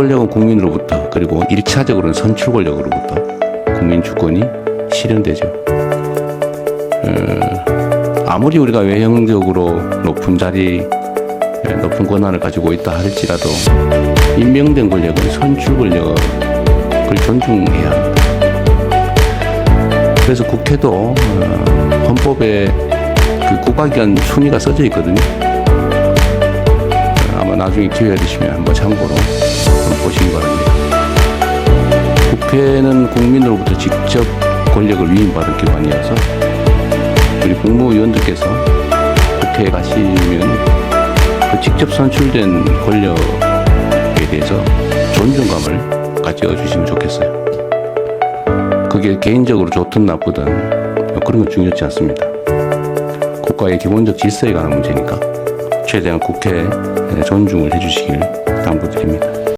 권력은 국민으로부터 그리고 일차적으로는 선출 권력으로부터 국민 주권이 실현되죠. 어, 아무리 우리가 외형적으로 높은 자리, 에, 높은 권한을 가지고 있다 할지라도 임명된 권력은 선출 권력을 존중해야 합니다. 그래서 국회도 어, 헌법에 그 국가기관 순위가 써져 있거든요. 어, 아마 나중에 기회가 되시면 한번 참고로 국회는 국민으로부터 직접 권력을 위임받은 기관이어서 우리 국무위원들께서 국회에 가시면 그 직접 선출된 권력에 대해서 존중감을 가져 주시면 좋겠어요. 그게 개인적으로 좋든 나쁘든 그런 건 중요치 않습니다. 국가의 기본적 질서에 관한 문제니까 최대한 국회에 존중을 해주시길.